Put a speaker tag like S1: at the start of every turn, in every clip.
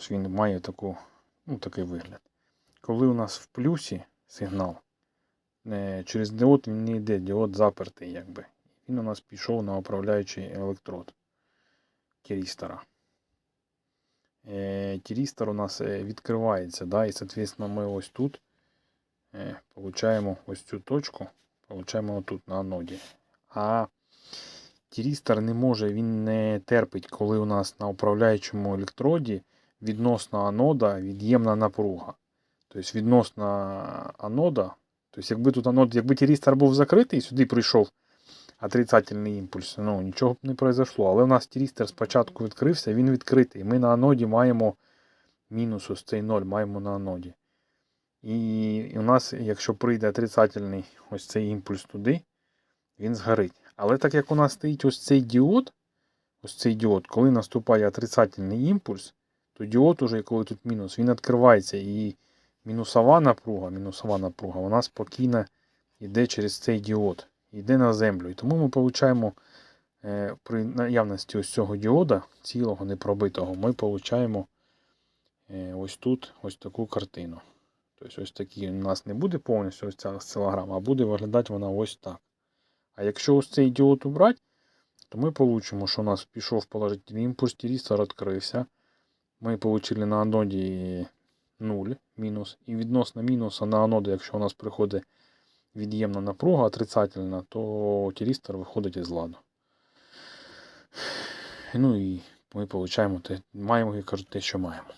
S1: Ось він має таку, ну, такий вигляд. Коли у нас в плюсі сигнал, е, через діод він не йде, діод запертий, якби. Він у нас пішов на управляючий електрод тірістора. Е, Тірістор у нас е, відкривається, да, і, соответственно, ми ось тут е, получаємо ось цю точку, получаємо отут на аноді. А тірістор не може, він не терпить, коли у нас на управляючому електроді відносно анода від'ємна напруга. Тобто відносно анода, тобто якби тут анод, якби тірістор був закритий, сюди прийшов отрицательний імпульс, ну нічого б не произошло. Але у нас тірістор спочатку відкрився, він відкритий. Ми на аноді маємо мінус ось цей 0, маємо на аноді. І у нас, якщо прийде отрицательний ось цей імпульс туди, він згорить. Але так як у нас стоїть ось цей діод, ось цей діод, коли наступає отрицательний імпульс, то діод уже, коли тут мінус, він відкривається і мінусова напруга, мінусова напруга, вона спокійно йде через цей діод, йде на землю. І тому ми отримуємо е, при наявності ось цього діода, цілого непробитого, ми отримуємо е, ось тут ось таку картину. Тобто ось такі у нас не буде повністю ось ця осцилограма, а буде виглядати вона ось так. А якщо ось цей діод убрати, то ми получимо, що у нас пішов положительний імпульс, тірістор відкрився. Ми отримали на аноді 0 мінус. І відносно мінуса на аноду, якщо у нас приходить від'ємна напруга отрицательна, то тірістор виходить із ладу. Ну і ми получаємо те, маємо, як кажуть, те, що маємо.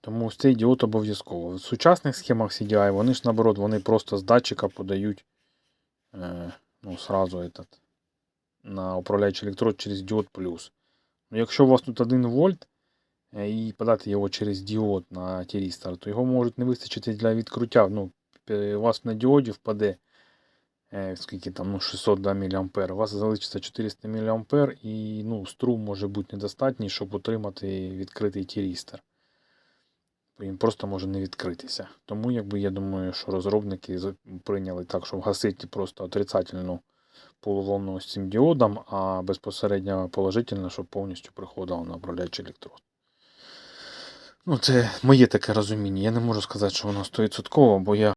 S1: Тому цей діод обов'язково. В сучасних схемах CDI вони ж наоборот, вони просто з датчика подають е, ну, сразу этот, на управляючий електрод через діод плюс. Ну, якщо у вас тут 1 вольт е, і подати його через діод на тірістор, то його можуть не вистачити для відкруття. Ну, е, у вас на діоді впаде е, скільки там, ну, 600 да, мА, у вас залишиться 400 мА і ну, струм може бути недостатній, щоб отримати відкритий тірістор. Він просто може не відкритися. Тому, якби я думаю, що розробники прийняли так, щоб гасити просто отрицательну полуволну з цим діодом, а безпосередньо положительно, щоб повністю приходило на управляючий електрод. Ну, це моє таке розуміння. Я не можу сказати, що воно 100%, бо я